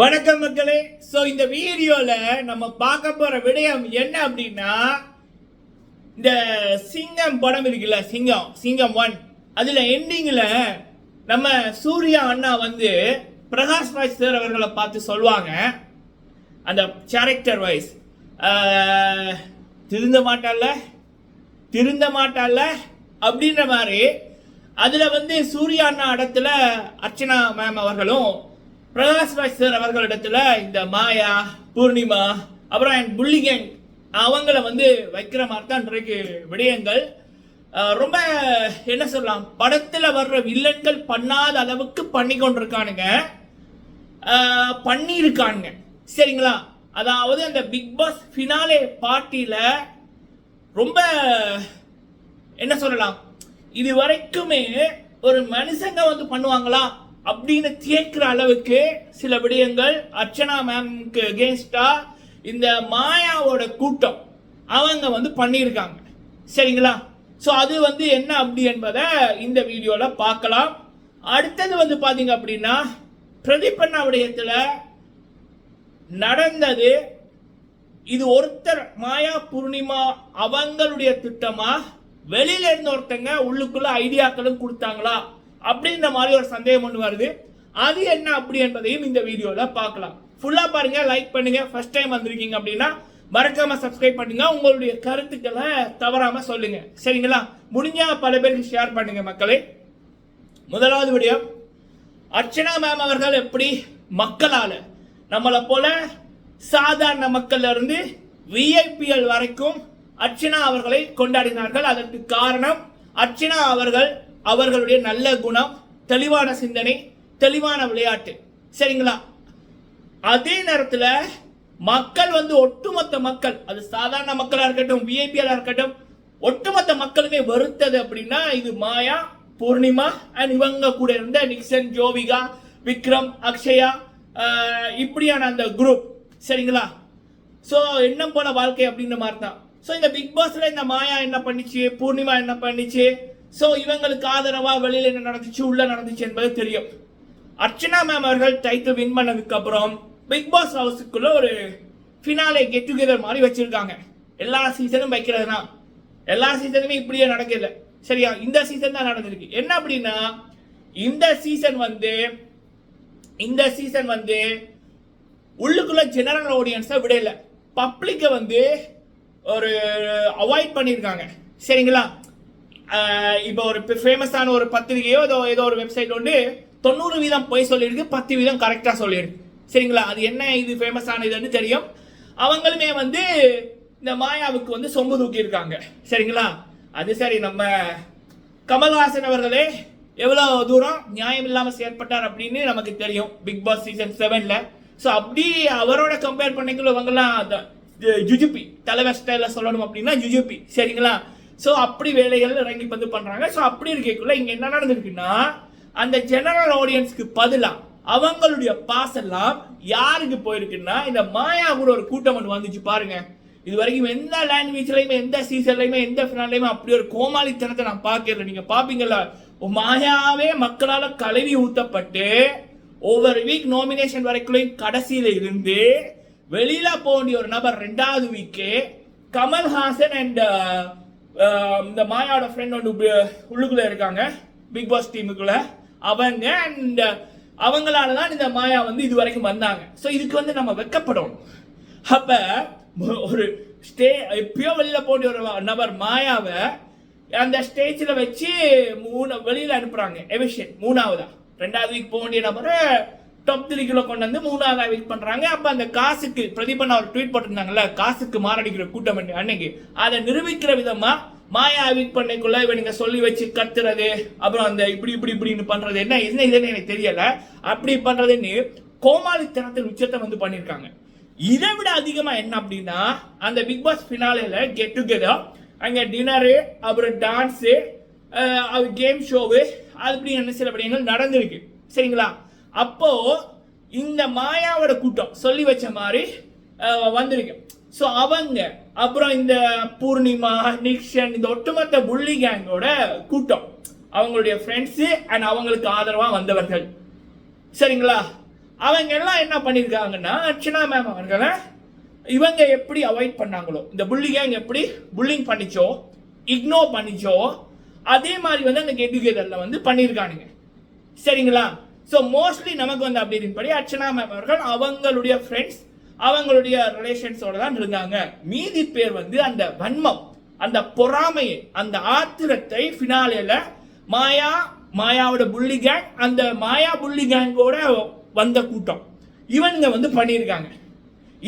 வணக்கம் மக்களே. ஸோ இந்த வீடியோவில் நம்ம பார்க்க போகிற விடயம் என்ன அப்படின்னா இந்த சிங்கம் படம் இருக்குல்ல சிங்கம் சிங்கம் ஒன் அதில் எண்டிங்கில் நம்ம சூர்யா அண்ணா வந்து பிரகாஷ் ராஜ் சார் அவர்களை பார்த்து சொல்லுவாங்க. அந்த கேரக்டர் வைஸ் திருந்த மாட்டால திருந்த மாட்டால அப்படின்ற மாதிரி. அதில் வந்து சூர்யா அண்ணா இடத்துல அர்ச்சனா மேம் அவர்களும் பிரகாஷ் ராஜ் சார் அவர்களிடத்துல இந்த மாயா பூர்ணிமா அப்புறம் என் புள்ளிகேங் அவங்கள வந்து வைக்கிற மாதிரி தான் இன்றைக்கு விடயங்கள். ரொம்ப என்ன சொல்லலாம் படத்தில் வர்ற வில்லன்கள் பண்ணாத அளவுக்கு பண்ணி கொண்டிருக்கானுங்க. பண்ணியிருக்கானுங்க. சரிங்களா? அதாவது அந்த பிக் பாஸ் ஃபினாலே பார்ட்டியில் ரொம்ப என்ன சொல்லலாம் இது வரைக்குமே ஒரு மனுஷங்க வந்து பண்ணுவாங்களா? அப்படின்னு கேட்கிற அளவுக்கு சில விடயங்கள் அர்ச்சனா மேம்க்கு அகேன்ஸ்டா இந்த மாயாவோட கூட்டம் அவங்க வந்து பண்ணியிருக்காங்க. சரிங்களா? ஸோ அது வந்து என்ன அப்படி என்பதை இந்த வீடியோவில் பார்க்கலாம். அடுத்தது வந்து பார்த்தீங்க அப்படின்னா பிரதீப் விடயத்தில் நடந்தது இது ஒருத்தர் மாயா பூர்ணிமா அவங்களுடைய திட்டமா வெளியில இருந்த ஒருத்தங்க உள்ளுக்குள்ள ஐடியாக்களும் கொடுத்தாங்களா? அப்படின்ற மாதிரி ஒரு சந்தேகம் ஒன்று வருது. அது என்ன அப்படி என்பதையும் இந்த வீடியோவில் பார்க்கலாம். ஃபுல்லாக பாருங்க லைக் பண்ணுங்க. ஃபர்ஸ்ட் டைம் வந்திருக்கீங்க அப்படின்னா மறக்காம சப்ஸ்கிரைப் பண்ணுங்க. உங்களுடைய கருத்துக்களை தவறாம சொல்லுங்க. சரிங்களா? முடிஞ்சா பல பேருக்கு ஷேர் பண்ணுங்க மக்களே. முதலாவது வீடியோ அர்ச்சனா மேம் அவர்கள் எப்படி மக்களால் நம்மளை போல சாதாரண மக்கள்ல இருந்து விஐபிஎல் வரைக்கும் அர்ச்சனா அவர்களை கொண்டாடினார்கள். அதற்கு காரணம் அர்ச்சனா அவர்கள் அவர்களுடைய நல்ல குணம் தெளிவான சிந்தனை தெளிவான விளையாட்டு. சரிங்களா? அதே நேரத்தில் மக்கள் வந்து ஒட்டுமொத்த மக்கள் அது சாதாரண மக்களாக இருக்கட்டும் விஐபியாக இருக்கட்டும் ஒட்டுமொத்த மக்களுமே வெறுத்தது அப்படின்னா இது மாயா பூர்ணிமா அண்ட் இவங்க கூட இருந்த நிக்சன் ஜோவிகா விக்ரம் அக்ஷயா இப்படியான அந்த குரூப் சரிங்களா? ஸோ எண்ணம் போல வாழ்க்கை அப்படின்ற மாதிரி தான். ஸோ இந்த பிக் பாஸ்ல இந்த மாயா என்ன பண்ணிச்சு பூர்ணிமா என்ன பண்ணிச்சு ஸோ இவங்களுக்கு ஆதரவாக வெளியில் என்ன நடந்துச்சு? உள்ள நடந்துச்சு என்பது தெரியும். அர்ச்சனா மேம் அவர்கள் டைட்டில் வின் பண்ணதுக்கு அப்புறம் பிக் பாஸ் ஹவுஸுக்குள்ள ஒரு ஃபினாலே கெட் டுகெதர் மாதிரி வச்சிருக்காங்க. எல்லா சீசனும் வைக்கிறதுனா. எல்லா சீசனுமே இப்படியே நடக்கல. சரியா? இந்த சீசன் தான் நடந்திருக்கு. என்ன அப்படின்னா இந்த சீசன் வந்து இந்த சீசன் வந்து உள்ளுக்குள்ள ஜெனரல் ஆடியன்ஸை விடல. பப்ளிக்கை வந்து ஒரு அவாய்ட் பண்ணியிருக்காங்க சரிங்களா? இப்போ ஒரு ஃபேமஸான ஒரு பத்திரிகையோ ஏதோ ஏதோ ஒரு வெப்சைட் வந்து தொண்ணூறு வீதம் பொய் சொல்லியிருக்கு பத்து வீதம் கரெக்டாக சொல்லியிருக்கு. சரிங்களா? அது என்ன இது ஃபேமஸான இதுன்னு தெரியும். அவங்களுமே வந்து இந்த மாயாவுக்கு வந்து சொம்பு தூக்கியிருக்காங்க. சரிங்களா? அது சரி நம்ம கமல்ஹாசன் அவர்களே எவ்வளோ தூரம் நியாயம் இல்லாமல் செயற்பட்டார் அப்படின்னு நமக்கு தெரியும். பிக் பாஸ் சீசன் செவனில் ஸோ அப்படி அவரோட கம்பேர் பண்ணிக்கல இவங்கெல்லாம் அந்த ஜுஜுபி தலைவர் ஸ்டைலில் சொல்லணும் அப்படின்னா ஜுஜுபி சரிங்களா? ஸோ அப்படி வேலைகள் இறங்கி வந்து பண்ணுறாங்க ஸோ அப்படி இருக்கக்குள்ள இங்கே என்ன நடந்திருக்குன்னா அந்த ஜெனரல் ஆடியன்ஸ்க்கு பதிலாக அவங்களுடைய பாஸ் எல்லாம் யாருக்கு போயிருக்குன்னா இந்த மாயா கூட ஒரு கூட்டம் ஒன்று வந்துச்சு பாருங்க. இது வரைக்கும் எந்த லாங்குவேஜ்லையுமே எந்த சீசன்லையுமே எந்த ஃபினாலையுமே அப்படி ஒரு கோமாளித்தனத்தை நான் பார்க்கல. நீங்கள் பார்ப்பீங்களா மாயாவே மக்களால் கழுவி ஊற்றப்பட்டு ஒவ்வொரு வீக் நாமினேஷன் வரைக்கும் கடைசியில் இருந்து வெளியில் போக வேண்டிய ஒரு நபர் ரெண்டாவது வீக்கு கமல்ஹாசன் அண்ட் இந்த மாயாவோட ஃப்ரெண்ட் ஒன்று உள்ளுக்குள்ளே இருக்காங்க. பிக் பாஸ் டீமுக்குள்ளே அவங்க அண்ட் அவங்களால தான் இந்த மாயா வந்து இது வரைக்கும் வந்தாங்க. ஸோ இதுக்கு வந்து நம்ம வெக்கப்படணும். அப்போ ஒரு ஸ்டே எப்பயோ வெளியில் போட்டு ஒரு நபர் மாயாவை அந்த ஸ்டேஜில் வச்சு மூணு வெளியில் அனுப்புகிறாங்க எவிஷன் மூணாவதா. ரெண்டாவது வீக் போக வேண்டிய நபரை டாப் த்ரீ கிலோ கொண்டு வந்து மூணாவதாக வீக் பண்ணுறாங்க அப்போ அந்த காசுக்கு பிரதீபன் அவர் ட்வீட் போட்டிருந்தாங்கல்ல காசுக்கு மாரடிக்கிற கூட்டம் அன்னைக்கு? அதை நிரூபிக்கிற விதமாக மாயா வீக் பண்ணைக்குள்ள இவனுங்க சொல்லி வச்சு கத்துறது அப்புறம் அந்த இப்படி இப்படி இப்படின்னு பண்ணுறது என்ன என்ன இதுன்னு எனக்கு தெரியலை. அப்படி பண்ணுறதுன்னு கோமாளித்தனத்தில் உச்சத்தை வந்து பண்ணியிருக்காங்க இதை விட அதிகமாக என்ன அப்படின்னா அந்த பிக் பாஸ் ஃபினாலேல கெட் டுகெதர் அங்கே டின்னரு அப்புறம் டான்ஸு கேம் ஷோவு அப்படி என்ன சில விடயங்கள் நடந்திருக்கு. சரிங்களா? அப்போ இந்த மாயாவோட கூட்டம் சொல்லி வச்ச மாதிரி வந்திருக்கு. ஸோ அவங்க அப்புறம் இந்த பூர்ணிமா நிக்ஷன் இந்த ஒட்டுமொத்த புள்ளி கேங்கோட கூட்டம். அவங்களுடைய ஃப்ரெண்ட்ஸு அண்ட் அவங்களுக்கு ஆதரவாக வந்தவர்கள். சரிங்களா? அவங்க எல்லாம் என்ன பண்ணியிருக்காங்கன்னா அர்ச்சனா மேம் அவர்களை இவங்க எப்படி அவாய்ட் பண்ணாங்களோ இந்த புள்ளி கேங் எப்படி புல்லிங் பண்ணிச்சோ இக்னோர் பண்ணிச்சோ அதே மாதிரி வந்து அந்த கெட் டுகெதரில் வந்து பண்ணியிருக்கானுங்க சரிங்களா? ஸோ மோஸ்ட்லி நமக்கு வந்து அப்படி அர்ச்சனா மேம் அவர்கள் அவங்களுடைய ஃப்ரெண்ட்ஸ் அவங்களுடைய ரிலேஷன்ஸோட தான் இருந்தாங்க. மீதி பேர் வந்து அந்த வன்மம் அந்த பொறாமையை அந்த ஆத்திரத்தை ஃபினாலேல மாயா மாயாவோட புள்ளி கேங் அந்த மாயா புள்ளி கேங்கோட வந்த கூட்டம். இவனுங்க வந்து பண்ணியிருக்காங்க.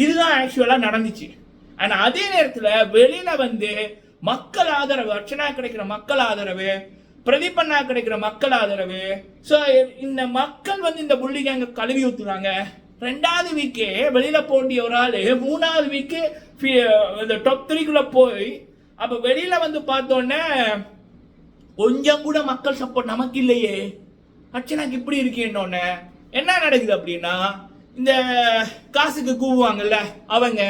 இதுதான் ஆக்சுவலாக நடந்துச்சு. ஆனால் அதே நேரத்தில் வெளியில் வந்து மக்கள் ஆதரவு அர்ச்சனா கிடைக்கிற மக்கள் ஆதரவு பிரதீபண்ணா கிடைக்கிற மக்கள் ஆதரவு. ஸோ இந்த மக்கள் வந்து இந்த புள்ளி அங்கே கழுவி ஊற்றுறாங்க ரெண்டாவது வீக்கே வெளியில் போண்டிய ஒரு ஆள் மூணாவது வீக்கு இந்த டாப் த்ரீக்குள்ளே போய் அப்போ வெளியில் வந்து பார்த்தோன்னே கொஞ்சம் கூட மக்கள் சப்போர்ட் நமக்கு இல்லையே. அர்ச்சனாக்கு இப்படி இருக்கேன்னொன்னே என்ன நடக்குது அப்படின்னா இந்த காசுக்கு கூவுவாங்கல்ல அவங்க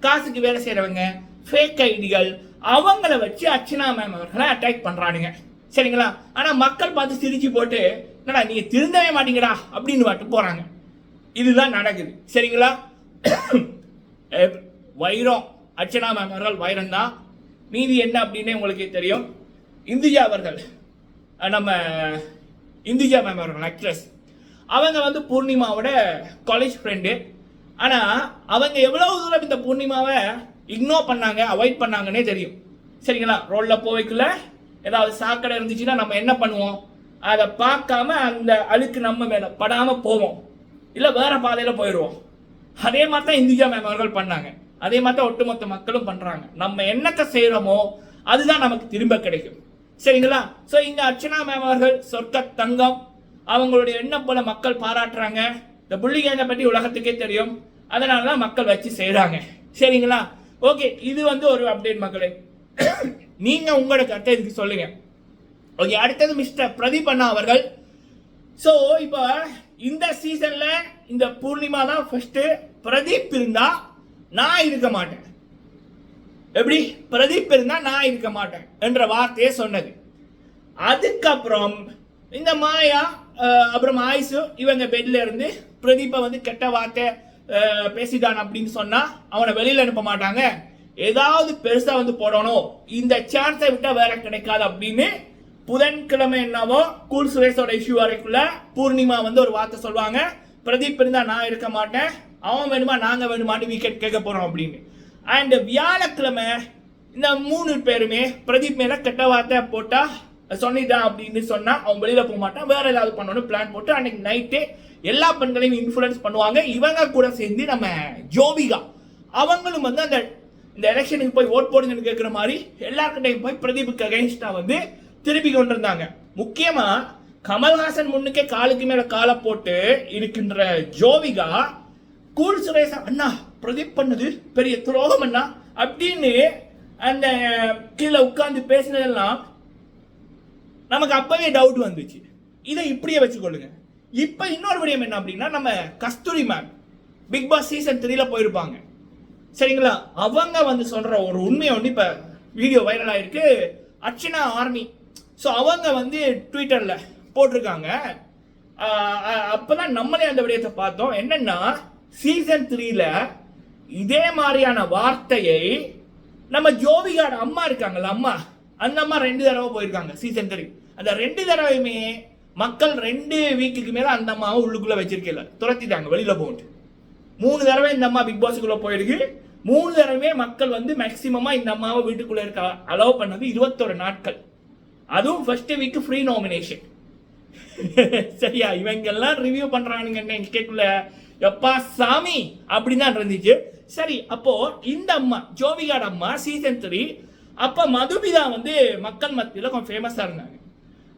காசுக்கு வேலை செய்கிறவங்க ஃபேக் ஐடிகள் அவங்கள வச்சு அர்ச்சனா மேம் அவர்களை அட்டாக் பண்ணுறானுங்க சரிங்களா? ஆனால் மக்கள் பார்த்து சிரிச்சு போட்டு என்னடா நீங்கள் திருந்தவே மாட்டீங்கடா அப்படின்னு வாட்டு போகிறாங்க இதுதான் நடக்குது. சரிங்களா? வைரம் அர்ச்சனா மேம் அவர்கள் வைரம் தான் மீதி என்ன அப்படின்னு உங்களுக்கே தெரியும். இந்துஜா அவர்கள் நம்ம இந்துஜா மேம் அவர்கள் ஆக்ட்ரஸ் அவங்க வந்து பூர்ணிமாவோட காலேஜ் ஃப்ரெண்டு ஆனால் அவங்க எவ்வளவு தூரம் இந்த பூர்ணிமாவை இக்னோர் பண்ணாங்க அவாய்ட் பண்ணாங்கன்னே தெரியும். சரிங்களா? ரோலில் போய்க்குள்ள ஏதாவது சாக்கடை இருந்துச்சுன்னா நம்ம என்ன பண்ணுவோம்? அதை பார்க்காம அந்த அழுக்கு நம்ம மேலே படாமல் போவோம். இல்லை வேற பாதையில் போயிடுவோம். அதே மாதிரி தான் இந்தியா மேம் அவர்கள் பண்ணாங்க. அதே மாதிரி தான் ஒட்டுமொத்த மக்களும் பண்ணுறாங்க நம்ம என்னத்தை செய்கிறோமோ அதுதான் நமக்கு திரும்ப கிடைக்கும். சரிங்களா? ஸோ இங்கே அர்ச்சனா மேம் அவர்கள் சொர்க்க தங்கம் அவங்களுடைய எண்ணம் போல மக்கள் பாராட்டுறாங்க. இந்த புள்ளிகேங்க பற்றி உலகத்துக்கே தெரியும். அதனால தான் மக்கள் வச்சு செய்கிறாங்க சரிங்களா? ஓகே இது வந்து ஒரு அப்டேட் மக்களே. நீங்கள் உங்களோட கருத்தை இதுக்கு சொல்லுங்க. ஓகே அடுத்தது மிஸ்டர் பிரதீப் அண்ணா அவர்கள். ஸோ இப்போ இந்த சீசனில் இந்த பூர்ணிமா தான் ஃபஸ்ட்டு பிரதீப் இருந்தால் நான் இருக்க மாட்டேன். எப்படி? பிரதீப் இருந்தால் நான் இருக்க மாட்டேன் என்ற வார்த்தையை சொன்னது. அதுக்கப்புறம் இந்த மாயா அப்புறம் ஆயுசு இவங்க பெட்ல இருந்து பிரதீப்பை வந்து கெட்ட வார்த்தை பேசிட்டான் அப்படின்னு சொன்னால் அவனை வெளியில் அனுப்ப மாட்டாங்க. ஏதாவது பெருசா வந்து போடணும். இந்த சான்ஸை விட்டா வேற கிடைக்காது அப்படின்னு புதன்கிழமை என்னவோ கூல் சுரேஷோட இஷ்யூ வரைக்குள்ள பூர்ணிமா வந்து ஒரு வார்த்தை சொல்லுவாங்க. பிரதீப் இருந்தா நான் இருக்க மாட்டேன். அவன் வேணுமா நாங்க வேணுமான்னு விக்கெட் கேட்க போறோம் அப்படின்னு. அண்ட் வியாழக்கிழமை இந்த மூணு பேருமே பிரதீப் மேல கெட்ட வார்த்தை போட்டா சொன்னிட்டான் அப்படின்னு சொன்னா அவன் வெளியில போக மாட்டான். வேற ஏதாவது பண்ணணும் பிளான் போட்டு அன்னைக்கு நைட்டே எல்லா பெண்களையும் இன்ஃபுளுன்ஸ் பண்ணுவாங்க. இவங்க கூட சேர்ந்து நம்ம ஜோவிகா அவங்களும் வந்து அந்த இந்த எலெக்ஷனுக்கு போய் ஓட் போடுங்கன்னு கேட்குற மாதிரி எல்லாருக்கிட்டையும் போய் பிரதீபுக்கு அகைன்ஸ்டாக வந்து திருப்பி கொண்டு இருந்தாங்க கமல்ஹாசன் முன்னுக்கே காலுக்கு மேலே காலை போட்டு இருக்கின்ற ஜோவிகா கூல் சுரேஷா அண்ணா பிரதீப் பண்ணது பெரிய துரோகம் அண்ணா அப்படின்னு அந்த கீழே உட்காந்து பேசினதெல்லாம் நமக்கு அப்பவே டவுட் வந்துச்சு. இதை இப்படியே வச்சுக்கொள்ளுங்க. இப்போ இன்னொரு விடயம் என்ன அப்படின்னா நம்ம Kasthuri ma'am Bigg Boss season த்ரீல போயிருப்பாங்க. சரிங்களா? அவங்க வந்து சொல்ற ஒரு உண்மையை வந்து இப்போ வீடியோ வைரல் ஆயிருக்கு. அர்ச்சனா ஆர்மி ஸோ அவங்க வந்து ட்விட்டர்ல போட்டிருக்காங்க. அப்போ தான் அப்பதான் நம்மளே அந்த விடயத்தை பார்த்தோம். என்னன்னா சீசன் த்ரீல இதே மாதிரியான வார்த்தையை நம்ம ஜோதிகாட அம்மா இருக்காங்கல்ல அம்மா. அந்த அம்மா ரெண்டு தடவை போயிருக்காங்க சீசன் த்ரீ அந்த ரெண்டு தடவையுமே மக்கள் ரெண்டு வீக்குக்கு மேல அந்த அம்மாவை உள்ளுக்குள்ள வச்சிருக்கல துரத்திட்டாங்க வெளியில போட்டு மூணு தடவை இந்த அம்மா பிக் பாஸுக்குள்ளே போயிருக்கு மூணு தடவை மக்கள் வந்து மேக்சிமமாக இந்த அம்மாவை வீட்டுக்குள்ளே இருக்க அலோவ் பண்ணது இருபத்தொரு நாட்கள். அதுவும் ஃபர்ஸ்ட் வீக் ஃப்ரீ நாமினேஷன் சரியா? இவங்கெல்லாம் ரிவ்யூ பண்ணுறானுங்கன்னு என்ன கேட்கல எப்பா சாமி! அப்படின்னு தான் இருந்துச்சு. சரி அப்போ இந்த அம்மா ஜோவிகாட அம்மா சீசன் த்ரீ அப்போ மதுபிதா வந்து மக்கள் மத்தியில் கொஞ்சம் ஃபேமஸாக இருந்தாங்க.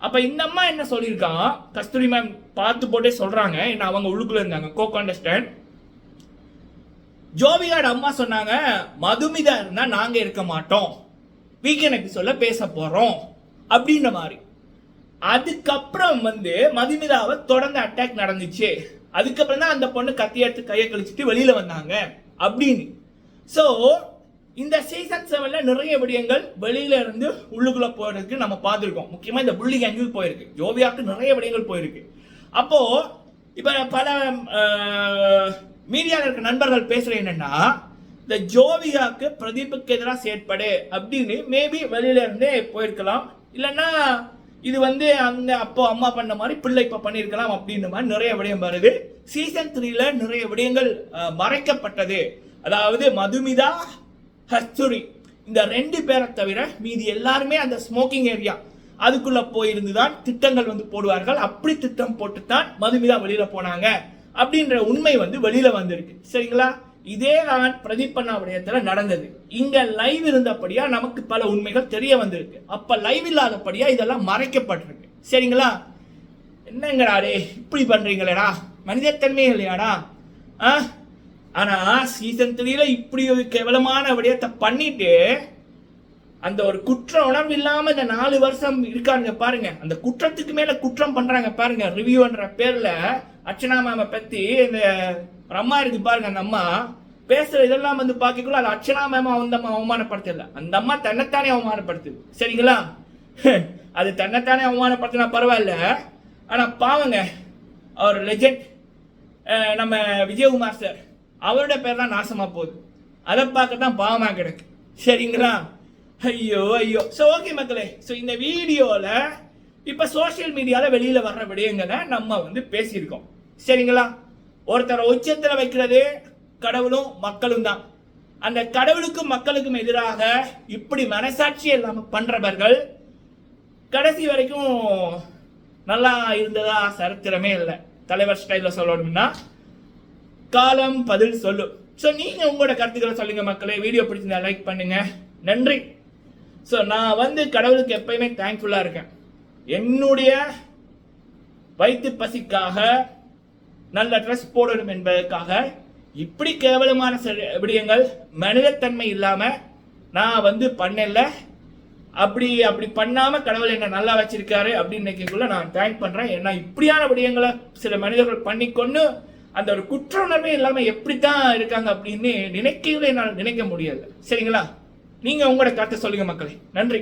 அப்போ இந்த அம்மா என்ன சொல்லியிருக்கான் கஸ்தூரி மேம் பார்த்து போட்டே சொல்கிறாங்க என்ன அவங்க உள்ளுக்குள்ளே இருந்தாங்க. கோ கான்டெஸ்டன்ட் ஜோவிகாட அம்மா சொன்னாங்க மதுமிதா இருந்தால் நாங்கள் இருக்க மாட்டோம். வீக்கெண்டுக்கு சொல்ல பேச போகிறோம் அப்படின்ற மாதிரி. அதுக்கப்புறம் வந்து மதுமிதாவை தொடர்ந்து அட்டாக் நடந்துச்சு. அதுக்கப்புறம் தான் அந்த பொண்ணு கத்தி எடுத்து கையை கழிச்சிட்டு வெளியில் வந்தாங்க. அப்படின்னு. ஸோ இந்த சீசன் செவன்ல நிறைய விடயங்கள் வெளியில இருந்து உள்ளுக்குள்ள போயிருக்கு நம்ம பார்த்துருக்கோம். முக்கியமா இந்த புள்ளி கேங்கில் போயிருக்கு. ஜோவியாவுக்கு நிறைய விடயங்கள் போயிருக்கு. அப்போ இப்போ பல மீடியாவில் இருக்க நண்பர்கள் பேசுகிற என்னென்னா இந்த ஜோவியாவுக்கு பிரதீப்புக்கு எதிராக செயற்படு அப்படின்னு மேபி வெளியிலேருந்தே போயிருக்கலாம். இல்லைன்னா இது வந்து அந்த அப்போ அம்மா பண்ண மாதிரி பிள்ளை இப்போ பண்ணியிருக்கலாம் அப்படின்ற மாதிரி நிறைய விடயம் வருது. சீசன் த்ரீல நிறைய விடயங்கள் மறைக்கப்பட்டது. அதாவது மதுமிதா ஹஸ்துரி இந்த ரெண்டு பேரை தவிர மீதி எல்லாருமே அந்த ஸ்மோக்கிங் ஏரியா அதுக்குள்ள போயிருந்து தான் திட்டங்கள் வந்து போடுவார்கள். அப்படி திட்டம் போட்டு தான் மதுமிதா வெளியில போனாங்க. அப்படின்ற உண்மை வந்து வெளியில வந்திருக்கு. சரிங்களா? இதே தான் பிரதீப் அண்ணா நடந்தது. இங்க லைவ் இருந்தபடியா நமக்கு பல உண்மைகள் தெரிய வந்திருக்கு. அப்ப லைவ் இல்லாதபடியா இதெல்லாம் மறைக்கப்பட்டிருக்கு. சரிங்களா? என்னங்கடா டே இப்படி பண்றீங்களேடா? மனிதத்தன்மையே இல்லையாடா? ஆ? ஆனா சீசன் த்ரீல இப்படி ஒரு கேவலமான விடயத்தை பண்ணிட்டு அந்த ஒரு குற்ற உணர்வு இல்லாம இந்த நாலு வருஷம் இருக்காங்க பாருங்க. அந்த குற்றத்துக்கு மேல குற்றம் பண்றாங்க பாருங்க. ரிவ்யூன்ற பேர்ல அர்ச்சனா மேம பத்தி இந்த ஒரு அம்மா இருக்கு பாருங்க அந்த அம்மா. பேசுற இதெல்லாம் வந்து பார்க்கக்குள்ள அது அர்ச்சனா மேம அந்த அம்மா அவமானப்படுத்தல. அந்த அம்மா தன்னைத்தானே அவமானப்படுத்துது. சரிங்களா? அது தன்னைத்தானே அவமானப்படுத்தினா பரவாயில்ல. ஆனா பாவங்க அவர் லெஜெண்ட் நம்ம விஜயகுமார் சார் அவரோட பேர் தான் நாசமா போகுது. அதை பார்க்க தான் பாவமா கிடக்கு. சரிங்களா? ஐயோ ஐயோ. ஸோ ஓகே மக்களே. ஸோ இந்த வீடியோவில் இப்போ சோஷியல் மீடியாவில் வெளியில் வர்ற விடயங்களை நம்ம வந்து பேசியிருக்கோம். சரிங்களா? ஒருத்தரை உச்சத்தில் வைக்கிறது கடவுளும் மக்களும் தான். அந்த கடவுளுக்கும் மக்களுக்கும் எதிராக இப்படி மனசாட்சி இல்லாமல் பண்ணுறவர்கள் கடைசி வரைக்கும் நல்லா இருந்ததா சரித்திரமே இல்லை. தலைவர் ஸ்டைலில் சொல்லணும்னா காலம் பதில் சொல்லும் ஸோ நீங்கள் உங்களோட கருத்துக்களை சொல்லுங்க மக்களே. வீடியோ பிடிச்சிருந்தா லைக் பண்ணுங்க. நன்றி. ஸோ நான் வந்து கடவுளுக்கு எப்பயுமே தேங்க்ஃபுல்லாக இருக்கேன். என்னுடைய வயிற்று பசிக்காக நல்ல ட்ரெஸ் போடணும் என்பதற்காக இப்படி கேவலமான சில விடயங்கள் மனிதத்தன்மை இல்லாமல் நான் வந்து பண்ணல. அப்படி அப்படி பண்ணாமல் கடவுள் என்ன நல்லா வச்சிருக்காரு அப்படின்னு நினைக்கக்குள்ள நான் தேங்க் பண்ணுறேன் ஏன்னா இப்படியான விடயங்களை சில மனிதர்கள் பண்ணிக்கொண்டு அந்த ஒரு குற்ற உணர்வே எப்படி தான் இருக்காங்க அப்படின்னு நினைக்கவே என்னால் நினைக்க முடியலை. சரிங்களா? நீங்கள் உங்களோட கருத்தை சொல்லுங்கள் மக்களே. நன்றி.